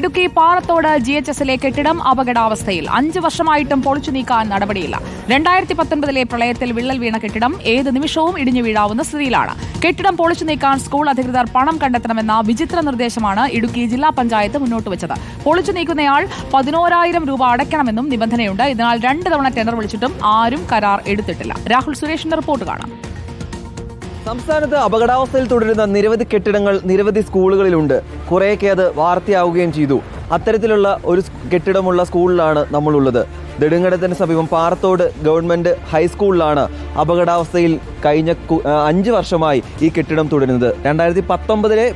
Idukki Parathodu G H എസിലെ കെട്ടിടം അപകടാവസ്ഥയിൽ അഞ്ച് വർഷമായിട്ടും പൊളിച്ചു നീക്കാൻ നടപടിയില്ല. രണ്ടായിരത്തി പത്തൊൻപതിലെ പ്രളയത്തിൽ വിള്ളൽ വീണ കെട്ടിടം ഏത് നിമിഷവും ഇടിഞ്ഞു വീഴാവുന്ന സ്ഥിതിയിലാണ്. കെട്ടിടം പൊളിച്ചു നീക്കാൻ സ്കൂൾ അധികൃതർ പണം കണ്ടെത്തണമെന്ന വിചിത്ര നിർദ്ദേശമാണ് ഇടുക്കി ജില്ലാ പഞ്ചായത്ത് മുന്നോട്ട് വെച്ചത്. പൊളിച്ചു നീക്കുന്നയാൾ പതിനോരായിരം രൂപ അടയ്ക്കണമെന്നും നിബന്ധനയുണ്ട്. ഇതിനാൽ രണ്ട് തവണ ടെൻഡർ വിളിച്ചിട്ടും ആരും കരാർ എടുത്തിട്ടില്ല. രാഹുൽ സുരേഷിന്റെ റിപ്പോർട്ട് കാണാം. സംസ്ഥാനത്ത് അപകടാവസ്ഥയിൽ തുടരുന്ന നിരവധി കെട്ടിടങ്ങൾ നിരവധി സ്കൂളുകളിലുണ്ട്. കുറേയൊക്കെ അത് വാർത്തയാവുകയും ചെയ്തു. അത്തരത്തിലുള്ള ഒരു കെട്ടിടമുള്ള സ്കൂളിലാണ് നമ്മളുള്ളത്. നെടുങ്കടത്തിന് സമീപം പാറത്തോട് ഗവൺമെന്റ് ഹൈസ്കൂളിലാണ് അപകടാവസ്ഥയിൽ കഴിഞ്ഞ അഞ്ച് വർഷമായി ഈ കെട്ടിടം തുടരുന്നത്. രണ്ടായിരത്തി പത്തൊമ്പതിലെ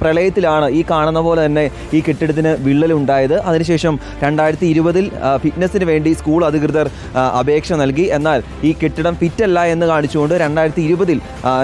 പ്രളയത്തിലാണ് ഈ കാണുന്ന പോലെ തന്നെ ഈ കെട്ടിടത്തിന് വിള്ളലുണ്ടായത്. അതിനുശേഷം രണ്ടായിരത്തി ഇരുപതിൽ ഫിറ്റ്നസിന് വേണ്ടി സ്കൂൾ അധികൃതർ അപേക്ഷ നൽകി. എന്നാൽ ഈ കെട്ടിടം ഫിറ്റല്ല എന്ന് കാണിച്ചുകൊണ്ട് രണ്ടായിരത്തി ഇരുപതിൽ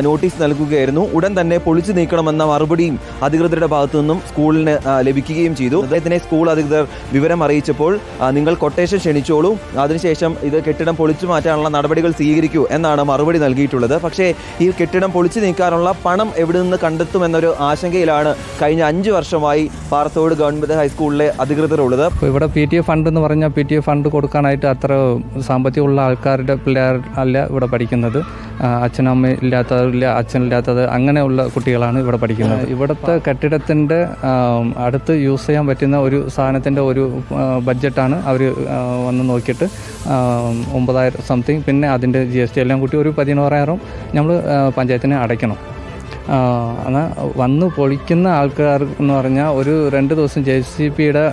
നോട്ടീസ് നൽകുകയായിരുന്നു. ഉടൻ തന്നെ പൊളിച്ചു നീക്കണമെന്ന മറുപടിയും അധികൃതരുടെ ഭാഗത്തു നിന്നും സ്കൂളിന് ലഭിക്കുകയും ചെയ്തു. അദ്ദേഹത്തിനെ സ്കൂൾ അധികൃതർ വിവരം അറിയിച്ചപ്പോൾ നിങ്ങൾ കൊട്ടേഷൻ ക്ഷണിച്ചോളൂ. അതിനുശേഷം ഇത് കെട്ടിടം പൊളിച്ചു മാറ്റാനുള്ള നടപടികൾ സ്വീകരിക്കൂ എന്നാണ് മറുപടി നൽകിയിട്ടുള്ളത്. പക്ഷേ ഈ കെട്ടിടം പൊളിച്ചു നീക്കാനുള്ള പണം എവിടെ നിന്ന് കണ്ടെത്തുമെന്നൊരു ആശങ്കയിലാണ് കഴിഞ്ഞ അഞ്ച് വർഷമായി പാറത്തോട് ഗവൺമെന്റ് ഹൈസ്കൂളിലെ അധികൃതർ ഉള്ളത് ഇവിടെ പി ടി എ ഫണ്ട് എന്ന് പറഞ്ഞാൽ പി ടി എ ഫണ്ട് കൊടുക്കാനായിട്ട് അത്ര സാമ്പത്തികമുള്ള ആൾക്കാരുടെ പിള്ളേർ അല്ല ഇവിടെ പഠിക്കുന്നത്. അച്ഛനമ്മ ഇല്ലാത്തതില്ല അച്ഛനില്ലാത്തത് അങ്ങനെയുള്ള കുട്ടികളാണ് ഇവിടെ പഠിക്കുന്നത്. ഇവിടുത്തെ കെട്ടിടത്തിന്റെ അടുത്ത് യൂസ് ചെയ്യാൻ പറ്റുന്ന ഒരു സാധനത്തിന്റെ ഒരു ബഡ്ജറ്റാണ് അവർ വന്ന് നോക്കിയിട്ട് ഒമ്പതായിരം സംതിങ്. പിന്നെ അതിന്റെ ജി എസ് ടി എല്ലാം കൂട്ടി ഒരു പതിനോറായിരം നമ്മൾ പഞ്ചായത്തിന് അടയ്ക്കണം. എന്നാൽ വന്ന് പൊളിക്കുന്ന ആൾക്കാർ എന്ന് പറഞ്ഞാൽ ഒരു രണ്ട് ദിവസം ജെ സി പിയുടെ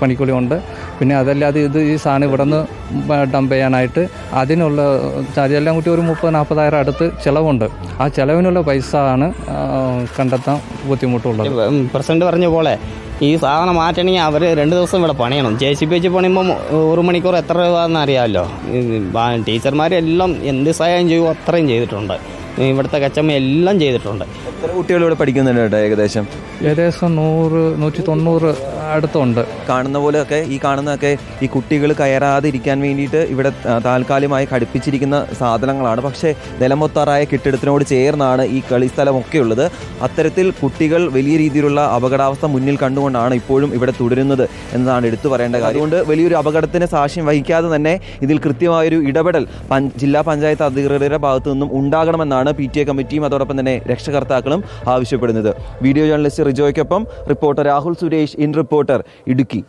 പണിക്കൂലി ഉണ്ട് പിന്നെ അതല്ലാതെ ഇത് ഈ സാധനം ഇവിടെ നിന്ന് ഡംപ് ചെയ്യാനായിട്ട് അതിനുള്ള ചാർജ് എല്ലാം കൂട്ടി ഒരു മുപ്പത് നാൽപ്പതായിരം അടുത്ത് ചിലവുണ്ട്. ആ ചിലവിനുള്ള പൈസ ആണ് കണ്ടെത്താൻ ബുദ്ധിമുട്ടുള്ളത്. പ്രസിഡന്റ് പറഞ്ഞ പോലെ ഈ സാധനം മാറ്റണമെങ്കിൽ അവർ രണ്ട് ദിവസം ഇവിടെ പണിയണം. ജെ സി പി വെച്ച് പണിയുമ്പോൾ ഒരു മണിക്കൂർ എത്ര രൂപ എന്നറിയാമല്ലോ. ടീച്ചർമാരെല്ലാം എന്ത് സഹായം ചെയ്യുമോ അത്രയും ചെയ്തിട്ടുണ്ട്. ഇവിടുത്തെ കച്ചമ്മ എല്ലാം ചെയ്തിട്ടുണ്ട്. എത്ര കുട്ടികൾ ഇവിടെ പഠിക്കുന്നുണ്ട് കേട്ടോ ഏകദേശം? ഏകദേശം നൂറ് നൂറ്റി തൊണ്ണൂറ് അടുത്തുണ്ട്. കാണുന്ന പോലെയൊക്കെ ഈ കാണുന്നതൊക്കെ ഈ കുട്ടികൾ കയറാതിരിക്കാൻ വേണ്ടിയിട്ട് ഇവിടെ താൽക്കാലികമായി ഘടിപ്പിച്ചിരിക്കുന്ന സാധനങ്ങളാണ്. പക്ഷേ നിലമൊത്താറായ കെട്ടിടത്തിനോട് ചേർന്നാണ് ഈ കളിസ്ഥലമൊക്കെ ഉള്ളത്. അത്തരത്തിൽ കുട്ടികൾ വലിയ രീതിയിലുള്ള അപകടാവസ്ഥ മുന്നിൽ കണ്ടുകൊണ്ടാണ് ഇപ്പോഴും ഇവിടെ തുടരുന്നത് എന്നതാണ് എടുത്തു പറയേണ്ട കാര്യം. അതുകൊണ്ട് വലിയൊരു അപകടത്തിന് സാക്ഷ്യം വഹിക്കാതെ തന്നെ ഇതിൽ കൃത്യമായൊരു ഇടപെടൽ പഞ്ച് ജില്ലാ പഞ്ചായത്ത് അധികൃതരുടെ ഭാഗത്തു നിന്നും ഉണ്ടാകണമെന്നാണ് പി ടി എ കമ്മിറ്റിയും അതോടൊപ്പം തന്നെ രക്ഷകർത്താക്കളും ആവശ്യപ്പെടുന്നത്. Video journalist റിജോയ്ക്കൊപ്പം reporter Rahul Suresh in reporter Idukki.